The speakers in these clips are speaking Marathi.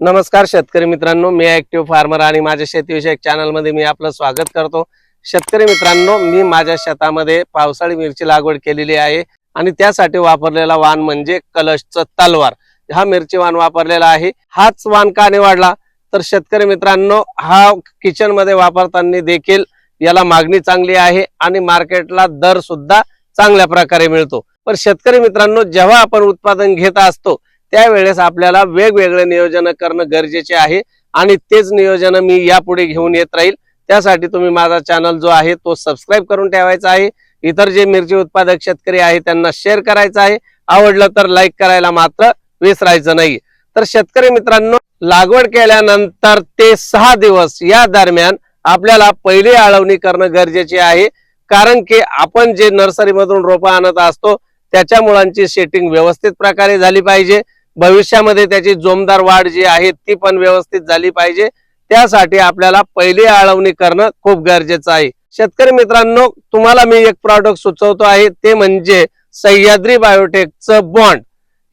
नमस्कार शेतकरी मित्रांनो मी ऍक्टिव्ह फार्मर आणि माझ्या शेतीविषयक चॅनलमध्ये मी आपलं स्वागत करतो. शेतकरी मित्रांनो मी माझ्या शेतामध्ये पावसाळी मिरची लागवड केलेली आहे आणि त्यासाठी वापरलेला वाण म्हणजे कलशचं तलवार. हा मिरची वाण वापरलेला आहे. हाच वाण का निवडला तर शेतकरी मित्रांनो हा किचनमध्ये वापरताना देखील याला मागणी चांगली आहे आणि मार्केटला दर सुद्धा चांगल्या प्रकारे मिळतो. पण शेतकरी मित्रांनो जेव्हा आपण उत्पादन घेत असतो त्यावेळेस आपल्याला वेगवेगळे नियोजन करणं गरजेचे आहे. आणि तेच नियोजन मी यापुढे घेऊन येत राहील. त्यासाठी तुम्ही माझा चॅनल जो आहे तो सबस्क्राईब करून ठेवायचा आहे. इतर जे मिरची उत्पादक शेतकरी आहे त्यांना शेअर करायचं आहे. आवडलं तर लाईक करायला मात्र विसरायचं नाही. तर शेतकरी मित्रांनो लागवड केल्यानंतर ते सहा दिवस या दरम्यान आपल्याला पहिली आळवणी करणं गरजेचे आहे. कारण की आपण जे नर्सरीमधून रोपं आणत असतो त्याच्या मुळांची सेटिंग व्यवस्थित प्रकारे झाली पाहिजे. भविष्यामध्ये त्याची जोमदार वाढ जी आहे ती पण व्यवस्थित झाली पाहिजे. त्यासाठी आपल्याला पहिली आळवणी करणं खूप गरजेचं आहे. शेतकरी मित्रांनो तुम्हाला मी एक प्रॉडक्ट सुचवतो आहे ते म्हणजे सह्याद्री बायोटेकचं बॉन्ड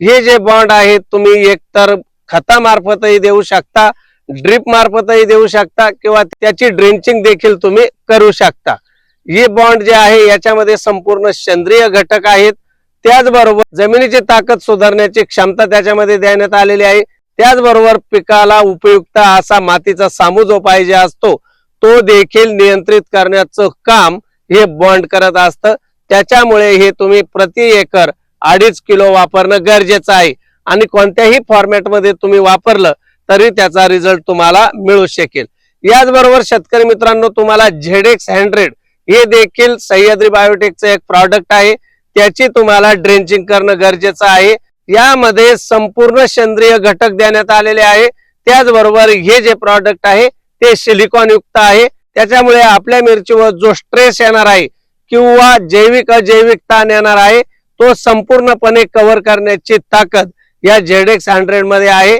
हे जे बॉन्ड आहे तुम्ही एकतर खतामार्फतही देऊ शकता ड्रिप मार्फतही देऊ शकता किंवा त्याची ड्रेंचिंग देखील तुम्ही करू शकता. हे बॉन्ड जे आहे याच्यामध्ये संपूर्ण सेंद्रिय घटक आहेत. त्याचबरोबर जमिनीची ताकद सुधारण्याची क्षमता त्याच्यामध्ये देण्यात आलेली आहे. त्याचबरोबर पिकाला उपयुक्त असा मातीचा सामू जो पाहिजे असतो तो देखील नियंत्रित करण्याचं काम हे बॉन्ड करत असतं. त्याच्यामुळे हे तुम्ही प्रति एकर अडीच किलो वापरणं गरजेचं आहे. आणि कोणत्याही फॉर्मॅटमध्ये तुम्ही वापरलं तरी त्याचा रिझल्ट तुम्हाला मिळू शकेल. याचबरोबर शेतकरी मित्रांनो तुम्हाला झेडेक्स हंड्रेड हे देखील सह्याद्री बायोटेकचं एक प्रॉडक्ट आहे. त्याची तुम्हाला ड्रेंचिंग करणं गरजेचं आहे. यामध्ये संपूर्ण सेंद्रिय घटक देण्यात आलेले आहे. त्याचबरोबर हे जे प्रॉडक्ट आहे ते सिलिकॉन युक्त आहे. त्याच्यामुळे आपल्या मिरचीवर जो स्ट्रेस येणार आहे किंवा जैविक अजैविक ताण येणार आहे तो संपूर्णपणे कव्हर करण्याची ताकद या झेडेक्स हंड्रेडमध्ये आहे.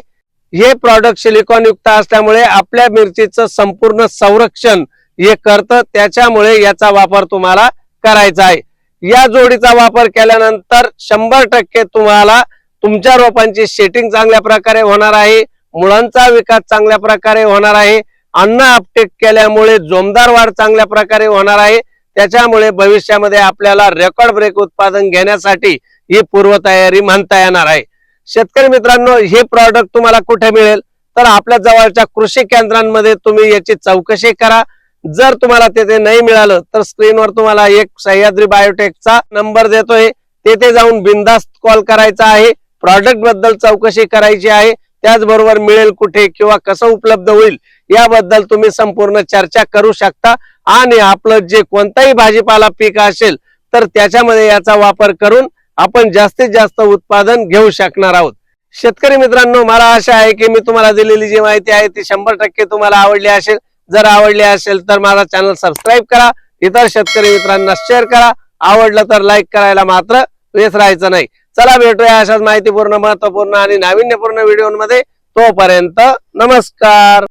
हे प्रॉडक्ट सिलिकॉन युक्त असल्यामुळे आपल्या मिरचीचं संपूर्ण संरक्षण हे करतं. त्याच्यामुळे याचा वापर तुम्हाला करायचा आहे. या जोडीचा वापर केल्यानंतर शंभर टक्के तुम्हाला तुमच्या रोपांची शेटिंग चांगल्या प्रकारे होणार आहे. मुळांचा विकास चांगल्या प्रकारे होणार आहे. अन्न अपटेक केल्यामुळे जोमदार वाढ चांगल्या प्रकारे होणार आहे. त्याच्यामुळे भविष्यामध्ये आपल्याला रेकॉर्ड ब्रेक उत्पादन घेण्यासाठी ही पूर्वतयारी म्हणता येणार आहे. शेतकरी मित्रांनो हे प्रॉडक्ट तुम्हाला कुठे मिळेल? तर आपल्या जवळच्या कृषी केंद्रांमध्ये तुम्ही याची चौकशी करा. जर तुम्हाला तेथे नाही मिळालं तर स्क्रीनवर तुम्हाला एक सह्याद्री बायोटेकचा नंबर देतोय. तेथे जाऊन बिंदास्त कॉल करायचा आहे. प्रॉडक्टबद्दल चौकशी करायची आहे. त्याचबरोबर मिळेल कुठे किंवा कसं उपलब्ध होईल याबद्दल तुम्ही संपूर्ण चर्चा करू शकता. आणि आपलं जे कोणताही भाजीपाला पीक असेल तर त्याच्यामध्ये याचा वापर करून आपण जास्तीत जास्त उत्पादन घेऊ शकणार आहोत. शेतकरी मित्रांनो मला आशा आहे की मी तुम्हाला दिलेली जी माहिती आहे ती शंभर टक्के तुम्हाला आवडली असेल. जर आवडली असेल तर माझा चॅनल सबस्क्राईब करा. इतर शेतकरी मित्रांना शेअर करा. आवडलं तर लाईक करायला मात्र विसरायचं नाही. चला भेटूया अशाच माहितीपूर्ण महत्त्वपूर्ण आणि नाविन्यपूर्ण व्हिडिओमध्ये तोपर्यंत नमस्कार.